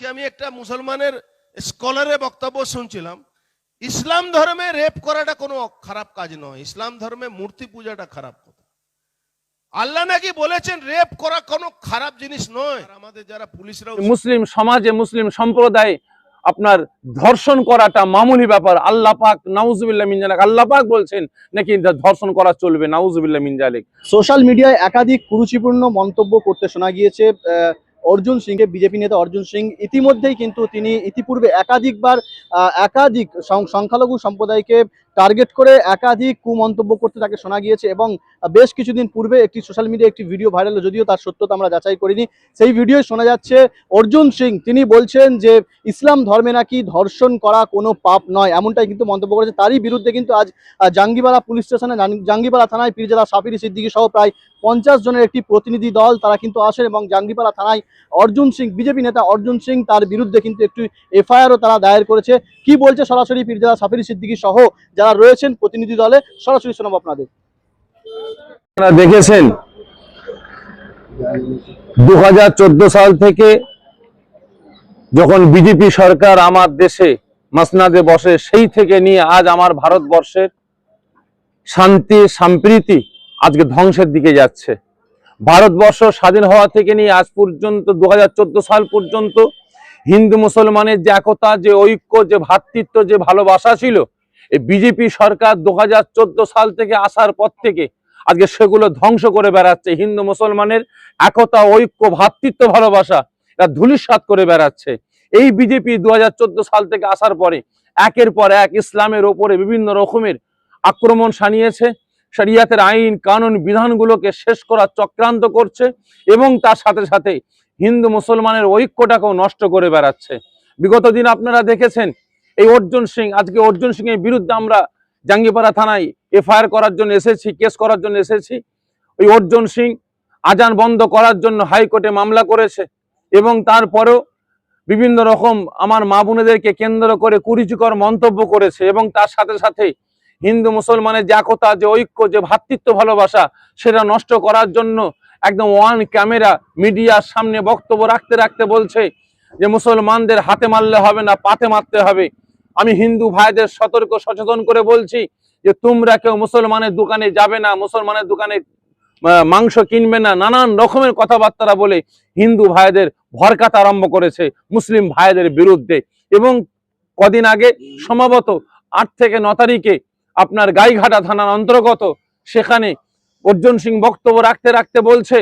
আজকে আমি একটা মুসলমানের স্কলারের বক্তব্য শুনছিলাম। ইসলাম ধর্মে রেপ করাটা কোনো খারাপ কাজ নয়। ইসলাম ধর্মে মূর্তি পূজাটা খারাপ কথা। আল্লাহ নাকি বলেছেন রেপ করা কোনো খারাপ জিনিস নয়। আমাদের যারা পুলিশরা মুসলিম সমাজে মুসলিম সম্প্রদায় আপনার ধর্ষণ করাটা মামুলি ব্যাপার। আল্লাহ পাক নাউজুবিল্লাহ মিনজালিক আল্লাহ পাক বলছেন নাকি ধর্ষণ করা চলবে নাউজুবিল্লাহ মিনজালিক সোশ্যাল মিডিয়ায় একাধিক কুরুচিপূর্ণ মন্তব্য করতে শোনা গিয়েছে। আহ, অর্জুন সিংকে বিজেপি নেতা অর্জুন সিং ইতিমধ্যেই কিন্তু তিনি ইতিপূর্বে একাধিকবার একাধিক সংখ্যালঘু সম্প্রদায়কে টার্গেট করে একাধিক কুমন্তব্য করতে তাকে শোনা গিয়েছে এবং বেশ কিছুদিন পূর্বে একটি সোশ্যাল মিডিয়া একটি ভিডিও ভাইরাল যদিও তার সত্যতা আমরা যাচাই করিনি। সেই ভিডিও শোনা যাচ্ছে, অর্জুন সিং, তিনি বলছেন যে, ইসলাম ধর্মে নাকি ধর্ষণ করা কোনো পাপ নয়, এমনটাই কিন্তু মন্তব্য করেছে। তারই বিরুদ্ধে কিন্তু আজ জাঙ্গিপাড়া পুলিশ স্টেশনে, জাং- জাঙ্গিপাড়া থানায় পীরজাদা সাফিরি সিদ্দিকী সহ প্রায় পঞ্চাশ জনের একটি প্রতিনিধি দল তারা কিন্তু আসেন এবং জাঙ্গিপাড়া থানায় অর্জুন সিং, বিজেপি নেতা অর্জুন সিং তার বিরুদ্ধে কিন্তু একটি এফআইআরও তারা দায়ের করেছে। কি বলছে সরাসরি পীরজাদা সাফিরি সিদ্দিকী সহ যারা রয়েছেন প্রতিনিধি দলে, সরাসরি শোনাবো আপনাদের। আপনারা দেখেছেন দু সাল থেকে যখন বিজেপি সরকার আমার দেশে মাসনাদে বসে, সেই থেকে নিয়ে আজ আমার ভারতবর্ষের শান্তি, সম্প্রীতি আজকে ধ্বংসের দিকে যাচ্ছে। ভারতবর্ষ স্বাধীন হওয়া থেকে নিয়ে আজ পর্যন্ত দু হাজার চোদ্দ সাল পর্যন্ত হিন্দু মুসলমানের যে একতা, যে ঐক্য, যে ভ্রাতৃত্ব যে ভালোবাসা ছিল এই বিজেপি সরকার দু হাজার চোদ্দ সাল থেকে আসার পর থেকে আজকে সেগুলো ধ্বংস করে বেড়াচ্ছে। হিন্দু মুসলমানের একতা, ঐক্য ভ্রাতৃত্ব ভালোবাসা এটা ধুলিস্বাত করে বেড়াচ্ছে। এই বিজেপি দুহাজার চোদ্দ সাল থেকে আসার পরে একের পর এক ইসলামের ওপরে বিভিন্ন রকমের আক্রমণ সানিয়েছে শরিয়াতের আইন, কানুন, বিধানগুলোকে শেষ করার চক্রান্ত করছে এবং তার সাথে সাথে হিন্দু মুসলমানের ঐক্যটাকেও নষ্ট করে বেড়াচ্ছে। বিগত দিন আপনারা দেখেছেন এই অর্জুন সিং, আজকে অর্জুন সিং এর বিরুদ্ধে আমরা জাঙ্গিপাড়া থানায় এফআইআর করার জন্য এসেছি, কেস করার জন্য এসেছি। ওই অর্জুন সিং আজান বন্ধ করার জন্য হাইকোর্টে মামলা করেছে এবং তারপরেও বিভিন্ন রকম আমার মা বোনেদেরকে কেন্দ্র করে কুরুচিকর মন্তব্য করেছে এবং তার সাথে সাথে হিন্দু মুসলমানের যে একতা, যে ঐক্য, যে ভ্রাতৃত্ব ভালোবাসা, সেটা নষ্ট করার জন্য একদম ওয়ান ক্যামেরা মিডিয়ার সামনে বক্তব্য রাখতে রাখতে বলছে যে মুসলমানদের হাতে মারলে হবে না, পাতে মারতে হবে। আমি হিন্দু ভাইদের সতর্ক সচেতন করে বলছি যে তোমরা কেউ মুসলমানের দোকানে যাবে না, মুসলমানের দোকানে মাংস কিনবে না, নানান রকমের কথাবার্তা বলে হিন্দু ভাইদের ভরকাত আরম্ভ করেছে মুসলিম ভাইদের বিরুদ্ধে। এবং কদিন আগে সম্ভবত আট থেকে ন তারিখে আপনার গাইঘাটা থানার অন্তর্গত সেখানে অর্জুন সিং বক্তব্য রাখতে রাখতে বলছে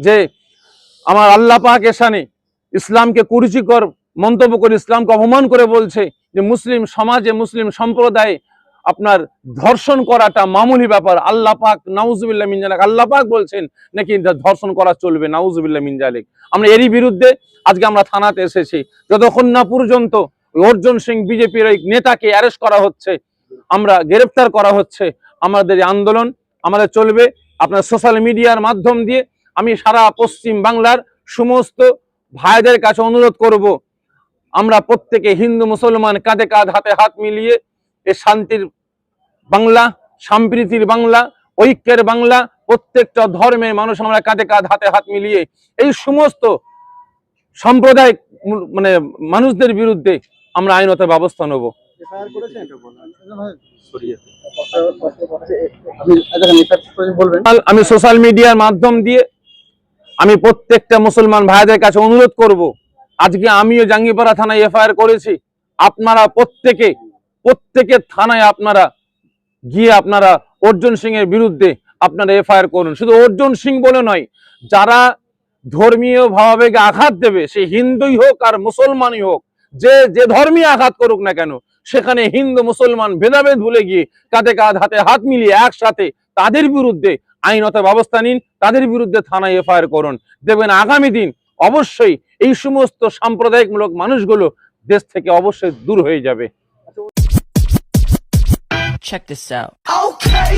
যে, আমার আল্লাহ এসানে ইসলামকে কুরুচিকর মন্তব্য করে, ইসলামকে অপমান করে বলছে যে মুসলিম সমাজে, মুসলিম সম্প্রদায়ে আপনার ধর্ষণ করাটা মামুলি ব্যাপার। আল্লাহ পাক, নাউজুবিল্লাহ মিনজালিক আল্লাহ পাক বলছেন নাকি ধর্ষণ করা চলবে, নাউজুবিল্লাহ মিনজালিক আমরা এরই বিরুদ্ধে আজকে আমরা থানাতে এসেছি। যতক্ষণ না পর্যন্ত অর্জুন সিং বিজেপির ওই নেতাকে অ্যারেস্ট করা হচ্ছে, আমরা গ্রেফতার করা হচ্ছে, আমাদের এই আন্দোলন আমাদের চলবে। আপনার সোশ্যাল মিডিয়ার মাধ্যম দিয়ে আমি সারা পশ্চিম বাংলার সমস্ত ভাইদের কাছে অনুরোধ করব আমরা প্রত্যেকে হিন্দু মুসলমান কাঁধে কাঁধ হাতে হাত মিলিয়ে এ শান্তির বাংলা সম্প্রীতির বাংলা ঐক্যের বাংলা প্রত্যেকটা ধর্মের মানুষ আমরা কাঁধে কাঁধ হাতে হাত মিলিয়ে এই সমস্ত সাম্প্রদায়িক মানে মানুষদের বিরুদ্ধে আমরা আইনত ব্যবস্থা নেব আমি সোশ্যাল মিডিয়ার মাধ্যম দিয়ে আমি প্রত্যেকটা মুসলমান ভাইদের কাছে অনুরোধ করব, আজকে আমিও জাঙ্গিপাড়া থানায় এফআইআর করেছি, আপনারা প্রত্যেকে প্রত্যেকে থানায় আপনারা গিয়ে আপনারা অর্জুন সিং এর বিরুদ্ধে আপনারা এফআইআর করুন। শুধু অর্জুন সিং বলে নয়, যারা ধর্মীয় ভাবাবেগে আঘাত দেবে, সে হিন্দুই হোক আর মুসলমানই হোক, যে যে ধর্মীয় আঘাত করুক না কেন, সেখানে হিন্দু, মুসলমান ভেদাভেদ ভুলে গিয়ে কাঁধে কাঁধ, হাতে হাত মিলিয়ে একসাথে তাদের বিরুদ্ধে আইনত ব্যবস্থা নিন তাদের বিরুদ্ধে থানায় এফআইআর করুন। দেখবেন আগামী দিন অবশ্যই এই সমস্ত সাম্প্রদায়িকমূলক মানুষগুলো দেশ থেকে অবশ্যই দূর হয়ে যাবে। Check this out. Okay,